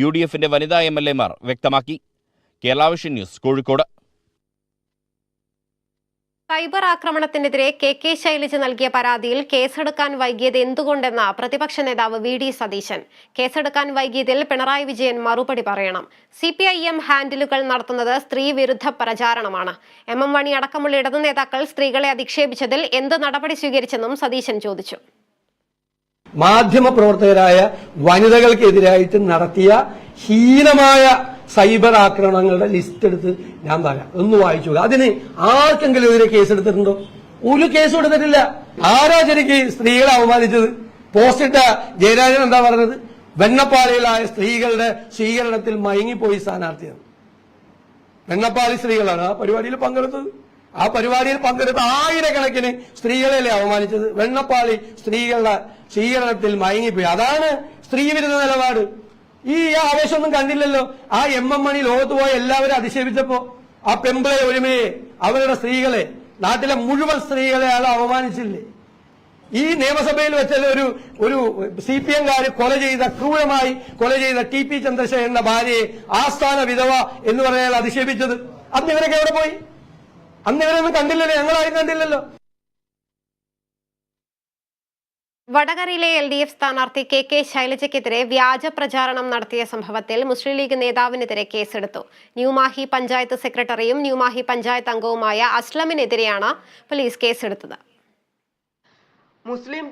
U D എഫിന്റെ വനിതാ M L എമാർ വ്യക്തമാക്കി. കേരളാവിഷൻ ന്യൂസ് കോഴിക്കോട്. സൈബർ ആക്രമണത്തിനെതിരെ കെ കെ ശൈലജ നൽകിയ പരാതിയിൽ കേസെടുക്കാൻ വൈകിയത് എന്തുകൊണ്ടെന്ന പ്രതിപക്ഷ നേതാവ് വി ഡി സതീശൻ. കേസെടുക്കാൻ വൈകിയതിൽ പിണറായി വിജയൻ മറുപടി പറയണം. സി പി ഐ എം ഹാൻഡിലുകൾ നടത്തുന്നത് സ്ത്രീവിരുദ്ധ പ്രചാരണമാണ്. എം എം മണി അടക്കമുള്ള ഇടതു നേതാക്കൾ സ്ത്രീകളെ അധിക്ഷേപിച്ചതിൽ എന്ത് നടപടി സ്വീകരിച്ചെന്നും സതീശൻ ചോദിച്ചു. മാധ്യമപ്രവർത്തകരായ വനിതകൾക്കെതിരായിട്ട് നടത്തിയ ഹീനമായ സൈബർ ആക്രമണങ്ങളുടെ ലിസ്റ്റ് എടുത്ത് ഞാൻ പറയാം. ഒന്ന് വായിച്ചു. അതിന് ആർക്കെങ്കിലും എതിരെ കേസെടുത്തിട്ടുണ്ടോ? ഒരു കേസും എടുത്തിട്ടില്ല. ആരാചരിക്ക് സ്ത്രീകളെ അവമാനിച്ചത് പോസ്റ്റിട്ട ജയരാജൻ എന്താ പറഞ്ഞത്? വെണ്ണപ്പാളികളായ സ്ത്രീകളുടെ സ്വീകരണത്തിൽ മയങ്ങിപ്പോയി സ്ഥാനാർത്ഥിയാണ്. വെണ്ണപ്പാളി സ്ത്രീകളാണ് ആ പരിപാടിയിൽ പങ്കെടുത്തത്. ആ പരിപാടിയിൽ പങ്കെടുത്ത ആയിരക്കണക്കിന് സ്ത്രീകളെയല്ലേ അവമാനിച്ചത്? വെണ്ണപ്പാളി സ്ത്രീകളുടെ സ്വീകരണത്തിൽ മയങ്ങിപ്പോയി. അതാണ് സ്ത്രീ വിരുദ്ധ നിലപാട്. ഈ ആവേശമൊന്നും കണ്ടില്ലല്ലോ. ആ എം എം മണി ലോകത്ത് പോയ എല്ലാവരും അധിക്ഷേപിച്ചപ്പോ ആ പെമ്പിളെ ഒരുമയെ അവരുടെ സ്ത്രീകളെ നാട്ടിലെ മുഴുവൻ സ്ത്രീകളെ അയാൾ അവമാനിച്ചില്ലേ? ഈ നിയമസഭയിൽ വെച്ചാൽ ഒരു ഒരു സി പി എംകാര് കൊല ചെയ്ത ക്രൂരമായി കൊല ചെയ്ത ടി പി ചന്ദ്രശേഖരന്റെ ഭാര്യയെ ആസ്ഥാന വിധവ എന്ന് പറഞ്ഞാൽ അധിക്ഷേപിച്ചത്. അന്ന് ഇവരൊക്കെ എവിടെ പോയി? അന്ന് ഇവരൊന്നും കണ്ടില്ലല്ലോ ഞങ്ങളാരും കണ്ടില്ലല്ലോ. വടകരയിലെ എൽ ഡി എഫ് സ്ഥാനാർത്ഥി കെ കെ ശൈലജയ്ക്കെതിരെ വ്യാജ പ്രചാരണം നടത്തിയ സംഭവത്തിൽ മുസ്ലിം ലീഗ് നേതാവിനെതിരെ കേസെടുത്തു. ന്യൂമാഹി പഞ്ചായത്ത് സെക്രട്ടറിയും ന്യൂമാഹി പഞ്ചായത്ത് അംഗവുമായ അസ്ലമിനെതിരെയാണ് പോലീസ് കേസെടുത്തത്. മുസ്ലിം